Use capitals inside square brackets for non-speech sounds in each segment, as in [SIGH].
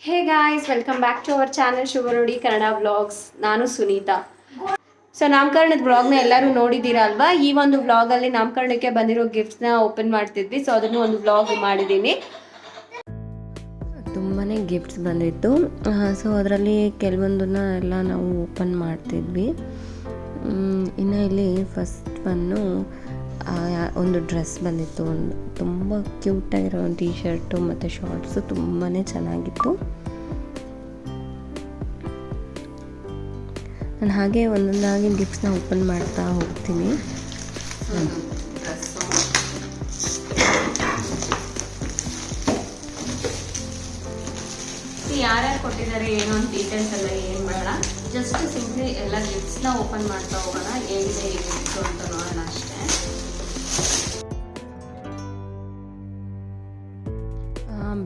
Hey guys welcome back to our channel Shubhanudi Kannada vlogs ನಾನು Sunitha. So ನಾಮಕರಣದ ವ್ಲಾಗ್ನ ಎಲ್ಲರೂ ನೋಡಿದ್ದೀರಾ ಅಲ್ವಾ? ಈ ಒಂದು ವ್ಲಾಗಲ್ಲಿ ನಾಮಕರಣಕ್ಕೆ ಬಂದಿರೋ ಗಿಫ್ಟ್ಸ್ನ ಓಪನ್ ಮಾಡ್ತಿದ್ವಿ. ಸೊ ಅದನ್ನು ಒಂದು ವ್ಲಾಗ್ ಮಾಡಿದ್ದೀನಿ. ತುಂಬಾ ಗಿಫ್ಟ್ಸ್ ಬಂದಿತ್ತು. ಸೊ ಅದರಲ್ಲಿ ಕೆಲವೊಂದನ್ನ ಎಲ್ಲ ನಾವು ಓಪನ್ ಮಾಡ್ತಿದ್ವಿ. ಇನ್ನು ಇಲ್ಲಿ ಫಸ್ಟ್ ಒನ್ನು ಒಂದು ಡ್ರೆಸ್ ಬಂದಿತ್ತು. ಒಂದು ತುಂಬ ಕ್ಯೂಟಾಗಿರೋ ಒಂದು ಟೀ ಶರ್ಟು ಮತ್ತು ಶಾರ್ಟ್ಸು ತುಂಬಾ ಚೆನ್ನಾಗಿತ್ತು. ನಾನು ಹಾಗೆ ಒಂದೊಂದಾಗಿ ಗಿಫ್ಟ್ಸ್ನ ಓಪನ್ ಮಾಡ್ತಾ ಹೋಗ್ತೀನಿ. ಯಾರ್ಯಾರು ಕೊಟ್ಟಿದ್ದಾರೆ, ಏನೋ ಒಂದು ಡೀಟೇಲ್ಸ್ ಎಲ್ಲ ಏನು ಮಾಡೋಣ ಜಸ್ಟ್ ಸಿಂಪ್ಲಿ ಎಲ್ಲ ಗಿಫ್ಟ್ಸ್ನ ಓಪನ್ ಮಾಡ್ತಾ ಹೋಗೋಣ, ಏನಿದೆ ಈ ಅಂತ ನೋಡೋಣ ಅಷ್ಟೇ.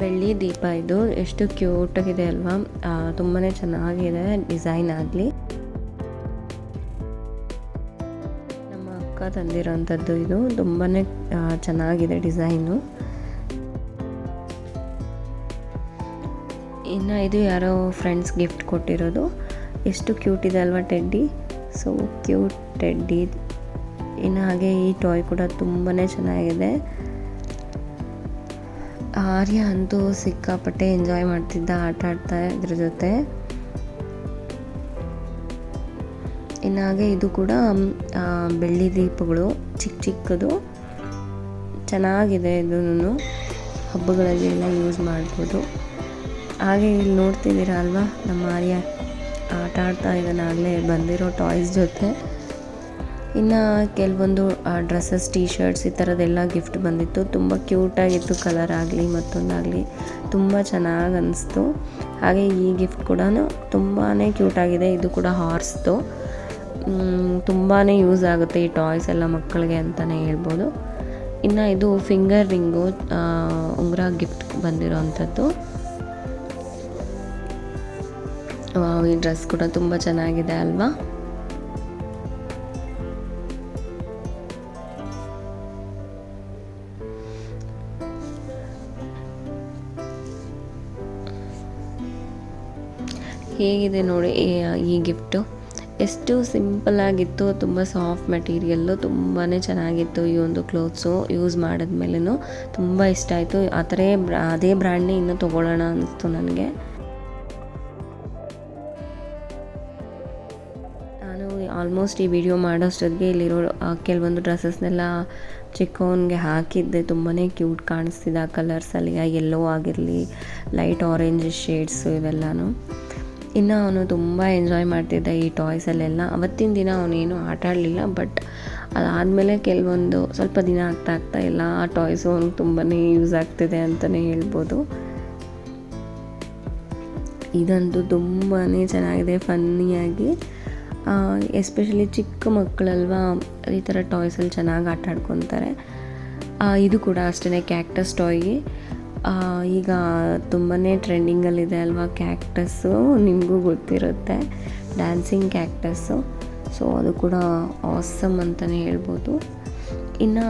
ಬೆಳ್ಳಿ ದೀಪ ಇದು. ಎಷ್ಟು ಕ್ಯೂಟ್ ಆಗಿದೆ ಅಲ್ವಾ? ತುಂಬಾ ಚೆನ್ನಾಗಿದೆ ಡಿಸೈನ್ ಆಗಲಿ. ನಮ್ಮ ಅಕ್ಕ ತಂದಿರೋಂಥದ್ದು ಇದು. ತುಂಬಾ ಚೆನ್ನಾಗಿದೆ ಡಿಸೈನು. ಇನ್ನು ಇದು ಯಾರೋ ಫ್ರೆಂಡ್ಸ್ ಗಿಫ್ಟ್ ಕೊಟ್ಟಿರೋದು. ಎಷ್ಟು ಕ್ಯೂಟ್ ಇದೆ ಅಲ್ವಾ ಟೆಡ್ಡಿ ಸೊ ಕ್ಯೂಟ್ ಟೆಡ್ಡಿ ಇನ್ನು ಹಾಗೆ ಈ ಟಾಯ್ ಕೂಡ ತುಂಬಾ ಚೆನ್ನಾಗಿದೆ. ಆರ್ಯ ಅಂತೂ ಸಿಕ್ಕಾಪಟ್ಟೆ ಎಂಜಾಯ್ ಮಾಡ್ತಿದ್ದ, ಆಟ ಆಡ್ತಾ ಇದ್ರ ಜೊತೆ. ಇನ್ನು ಹಾಗೆ ಇದು ಕೂಡ ಬೆಳ್ಳಿ ದೀಪಗಳು ಚಿಕ್ಕ ಚಿಕ್ಕದು. ಚೆನ್ನಾಗಿದೆ ಇದನ್ನು. ಹಬ್ಬಗಳಲ್ಲಿ ಎಲ್ಲ ಯೂಸ್ ಮಾಡ್ಬೋದು. ಹಾಗೆ ಇಲ್ಲಿ ನೋಡ್ತಿದ್ದೀರಾ ಅಲ್ವಾ, ನಮ್ಮ ಆರ್ಯ ಆಟ ಆಡ್ತಾ ಇದ್ದಾನೆ ಆಗಲೇ, ಬಂದಿರೋ ಟಾಯ್ಸ್ ಜೊತೆ. ಇನ್ನು ಕೆಲವೊಂದು ಡ್ರೆಸ್ಸಸ್ ಟೀ ಶರ್ಟ್ಸ್ ಈ ಥರದ್ದೆಲ್ಲ ಗಿಫ್ಟ್ ಬಂದಿತ್ತು. ತುಂಬ ಕ್ಯೂಟಾಗಿತ್ತು ಕಲರ್ ಆಗಲಿ ಮತ್ತೊಂದಾಗಲಿ. ತುಂಬ ಚೆನ್ನಾಗಿ ಅನಿಸ್ತು. ಹಾಗೆ ಈ ಗಿಫ್ಟ್ ಕೂಡ ತುಂಬಾ ಕ್ಯೂಟಾಗಿದೆ ಇದು ಕೂಡ ಹಾರ್ಸ್ದು ತುಂಬಾ ಯೂಸ್ ಆಗುತ್ತೆ ಈ ಟಾಯ್ಸ್ ಎಲ್ಲ ಮಕ್ಕಳಿಗೆ ಅಂತಲೇ ಹೇಳ್ಬೋದು. ಇನ್ನು ಇದು ಫಿಂಗರ್ ರಿಂಗು ಉಂಗುರ ಗಿಫ್ಟ್ ಬಂದಿರೋ ಅಂಥದ್ದು ಈ ಡ್ರೆಸ್ ಕೂಡ ತುಂಬ ಚೆನ್ನಾಗಿದೆ ಅಲ್ವಾ? ಹೇಗಿದೆ ನೋಡಿ, ಈ- ಗಿಫ್ಟು. ಎಷ್ಟು ಸಿಂಪಲ್ ಆಗಿತ್ತು ತುಂಬ ಸಾಫ್ಟ್ ಮೆಟೀರಿಯಲ್ಲು ತುಂಬಾ ಚೆನ್ನಾಗಿತ್ತು ಈ ಒಂದು ಕ್ಲೋತ್ಸು ಯೂಸ್ ಮಾಡಿದ್ಮೇಲೂ ತುಂಬ ಇಷ್ಟ ಆಯಿತು. ಆ ಥರ ಅದೇ ಬ್ರ್ಯಾಂಡ್ನೇ ಇನ್ನೂ ತೊಗೊಳ್ಳೋಣ ಅನ್ನಿಸ್ತು ನನಗೆ. ನಾನು ಆಲ್ಮೋಸ್ಟ್ ಈ ವಿಡಿಯೋ ಮಾಡೋಷ್ಟೊತ್ತಿಗೆ ಇಲ್ಲಿರೋ ಕೆಲವೊಂದು ಡ್ರೆಸ್ಸಸ್ನೆಲ್ಲ ಚಿಕ್ಕವನಿಗೆ ಹಾಕಿದ್ದೆ. ತುಂಬಾ ಕ್ಯೂಟ್ ಕಾಣಿಸ್ತಿದೆ ಆ ಕಲರ್ಸಲ್ಲಿ. ಆ ಎಲ್ಲೋ ಆಗಿರಲಿ, ಲೈಟ್ ಆರೆಂಜ್ ಶೇಡ್ಸು ಇವೆಲ್ಲನೂ. ಇನ್ನು ಅವನು ತುಂಬ ಎಂಜಾಯ್ ಮಾಡ್ತಿದ್ದ ಈ ಟಾಯ್ಸಲ್ಲೆಲ್ಲ ಅವತ್ತಿನ ದಿನ ಅವನೇನು ಆಟ ಆಡಲಿಲ್ಲ ಬಟ್ ಅದಾದಮೇಲೆ ಕೆಲವೊಂದು ಸ್ವಲ್ಪ ದಿನ ಆಗ್ತಾ ಆಗ್ತಾ ಎಲ್ಲ ಆ ಟಾಯ್ಸು ಅವ್ನಿಗೆ ತುಂಬಾ ಯೂಸ್ ಆಗ್ತಿದೆ ಅಂತಲೇ ಹೇಳ್ಬೋದು. ಇದಂತೂ ತುಂಬಾ ಚೆನ್ನಾಗಿದೆ ಫನ್ನಿಯಾಗಿ ಎಸ್ಪೆಷಲಿ ಚಿಕ್ಕ ಮಕ್ಕಳಲ್ವಾ, ಈ ಥರ ಟಾಯ್ಸಲ್ಲಿ ಚೆನ್ನಾಗಿ ಆಟ ಆಡ್ಕೊತಾರೆ. ಇದು ಕೂಡ ಅಷ್ಟೇ ಕ್ಯಾಕ್ಟಸ್ ಟಾಯ್ ಈಗ ತುಂಬಾ ಟ್ರೆಂಡಿಂಗಲ್ಲಿದೆ ಅಲ್ವಾ ಕ್ಯಾಕ್ಟಸ್ಸು? ನಿಮಗೂ ಗೊತ್ತಿರುತ್ತೆ. ಡ್ಯಾನ್ಸಿಂಗ್ ಕ್ಯಾಕ್ಟಸ್ಸು ಸೊ ಅದು ಕೂಡ ಆಸಮ್ ಅಂತಲೇ ಹೇಳ್ಬೋದು. ಇನ್ನು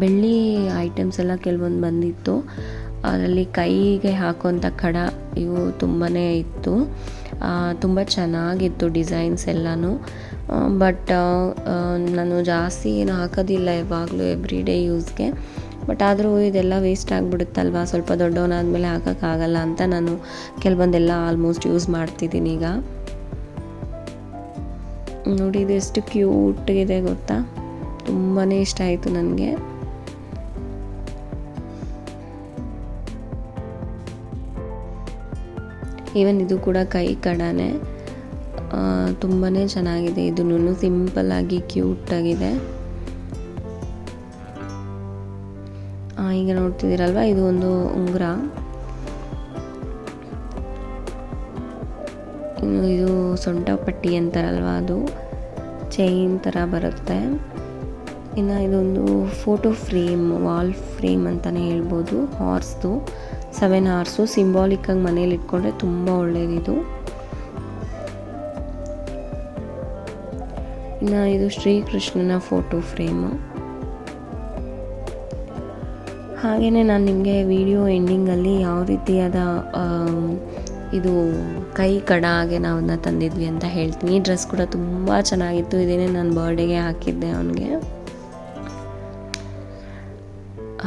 ಬೆಳ್ಳಿ ಐಟಮ್ಸ್ ಎಲ್ಲ ಕೆಲವೊಂದು ಬಂದಿತ್ತು. ಅದರಲ್ಲಿ ಕೈಗೆ ಹಾಕುವಂಥ ಕಡ ಇವು ತುಂಬಾ ಇತ್ತು. ತುಂಬ ಚೆನ್ನಾಗಿತ್ತು ಡಿಸೈನ್ಸ್ ಎಲ್ಲನೂ. ಬಟ್ ನಾನು ಜಾಸ್ತಿ ಏನು ಹಾಕೋದಿಲ್ಲ ಯಾವಾಗಲೂ ಎವ್ರಿ ಡೇ ಯೂಸ್ಗೆ ಬಟ್ ಆದರೂ ಇದೆಲ್ಲ ವೇಸ್ಟ್ ಆಗಿಬಿಡುತ್ತಲ್ವ? ಸ್ವಲ್ಪ ದೊಡ್ಡವನಾದಮೇಲೆ ಹಾಕೋಕ್ಕಾಗಲ್ಲ ಅಂತ ನಾನು ಕೆಲವೊಂದೆಲ್ಲ ಆಲ್ಮೋಸ್ಟ್ ಯೂಸ್ ಮಾಡ್ತಿದ್ದೀನಿ ಈಗ. ನೋಡಿ, ಇದು ಎಷ್ಟು ಕ್ಯೂಟ್ ಇದೆ ಗೊತ್ತಾ? ತುಂಬಾ ಇಷ್ಟ ಆಯಿತು ನನಗೆ. ಈವನ್ ಇದು ಕೂಡ ಕೈ ಕಡಾನೆ. ತುಂಬಾ ಚೆನ್ನಾಗಿದೆ. ಇದನ್ನು ಸಿಂಪಲ್ ಆಗಿ ಕ್ಯೂಟ್ ಆಗಿದೆ. ಈಗ ನೋಡ್ತಿದ್ದೀರಲ್ವ? ಇದು ಒಂದು ಉಂಗುರ. ಇದು ಸೊಂಟ ಪಟ್ಟಿ ಅಂತಾರಲ್ವ ಅದು? ಚೈನ್ ಥರ ಬರುತ್ತೆ. ಇನ್ನು ಇದೊಂದು ಫೋಟೋ ಫ್ರೇಮ್ ವಾಲ್ ಫ್ರೇಮ್ ಅಂತಲೇ ಹೇಳ್ಬೋದು. ಹಾರ್ಸ್ದು ಸೆವೆನ್ ಹಾರ್ಸು ಸಿಂಬಾಲಿಕ್ಕಾಗಿ ಮನೇಲಿ ಇಟ್ಕೊಂಡ್ರೆ ತುಂಬ ಒಳ್ಳೆಯದಿದು ಇನ್ನು ಇದು ಶ್ರೀಕೃಷ್ಣನ ಫೋಟೋ ಫ್ರೇಮು ಹಾಗೆಯೇ ನಾನು ನಿಮಗೆ ವಿಡಿಯೋ ಎಂಡಿಂಗಲ್ಲಿ ಯಾವ ರೀತಿಯಾದ ಇದು ಕೈ ಕಡ ಹಾಗೆ ನಾವು ಅದನ್ನ ತಂದಿದ್ವಿ ಅಂತ ಹೇಳ್ತೀನಿ. ಈ ಡ್ರೆಸ್ ಕೂಡ ತುಂಬ ಚೆನ್ನಾಗಿತ್ತು. ಇದೇನೇ ನಾನು ಬರ್ಡೇಗೆ ಹಾಕಿದ್ದೆ ಅವನಿಗೆ.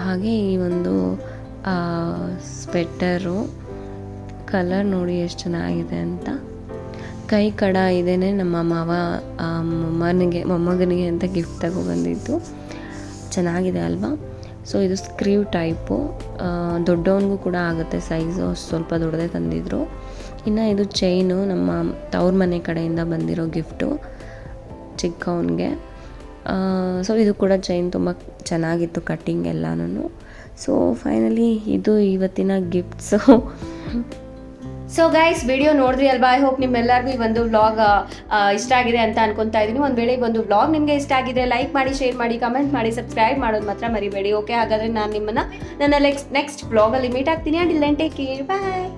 ಹಾಗೆ ಈ ಒಂದು ಸ್ವೆಟರು ಕಲರ್ ನೋಡಿ ಎಷ್ಟು ಚೆನ್ನಾಗಿದೆ ಅಂತ. ಕೈ ಕಡ ಇದೇನೆ ನಮ್ಮ ಮಾವ ಮೊಮ್ಮನಿಗೆ, ಮೊಮ್ಮಗನಿಗೆ ಅಂತ ಗಿಫ್ಟ್ ತಗೊಬಂದಿದ್ದು ಚೆನ್ನಾಗಿದೆ ಅಲ್ವಾ? ಸೊ ಇದು ಸ್ಕ್ರೀವ್ ಟೈಪು ದೊಡ್ಡವನಿಗೂ ಕೂಡ ಆಗುತ್ತೆ ಸೈಜು ಸ್ವಲ್ಪ ದೊಡ್ಡದೇ ತಂದಿದ್ರು. ಇನ್ನು ಇದು ಚೈನು ನಮ್ಮ ತವ್ರ ಮನೆ ಕಡೆಯಿಂದ ಬಂದಿರೋ ಗಿಫ್ಟು ಚಿಕ್ಕವನಿಗೆ. ಸೊ ಇದು ಕೂಡ ಚೈನ್ ತುಂಬ ಚೆನ್ನಾಗಿತ್ತು ಕಟ್ಟಿಂಗ್ ಎಲ್ಲನೂ ಸೊ ಫೈನಲಿ ಇದು ಇವತ್ತಿನ ಗಿಫ್ಟ್ಸು [LAUGHS] ಸೊ ಗೈಸ್ ವಿಡಿಯೋ ನೋಡಿದ್ರಿ ಅಲ್ವಾ? ಐ ಹೋಪ್ ನಿಮ್ಮೆಲ್ಲರಿಗೂ ಈ ಒಂದು ವ್ಲಾಗ್ ಇಷ್ಟ ಆಗಿದೆ ಅಂತ ಅನ್ಕೊಂತಾ ಇದ್ದೀನಿ. ಒಂದು ವೇಳೆ ಒಂದು ವ್ಲಾಗ್ ನಿಮಗೆ ಇಷ್ಟ ಆಗಿದೆ ಲೈಕ್ ಮಾಡಿ ಶೇರ್ ಮಾಡಿ ಕಮೆಂಟ್ ಮಾಡಿ ಸಬ್ಸ್ಕ್ರೈಬ್ ಮಾಡೋದು ಮಾತ್ರ ಮರಿಬೇಡಿ ಓಕೆ ಹಾಗಾದ್ರೆ ನಾನು ನಿಮ್ಮನ್ನ ನನ್ನ ನೆಕ್ಸ್ಟ್ ನೆಕ್ಸ್ಟ್ ವ್ಲಾಗಲ್ಲಿ ಮೀಟ್ ಆಗ್ತೀನಿ. And take care bye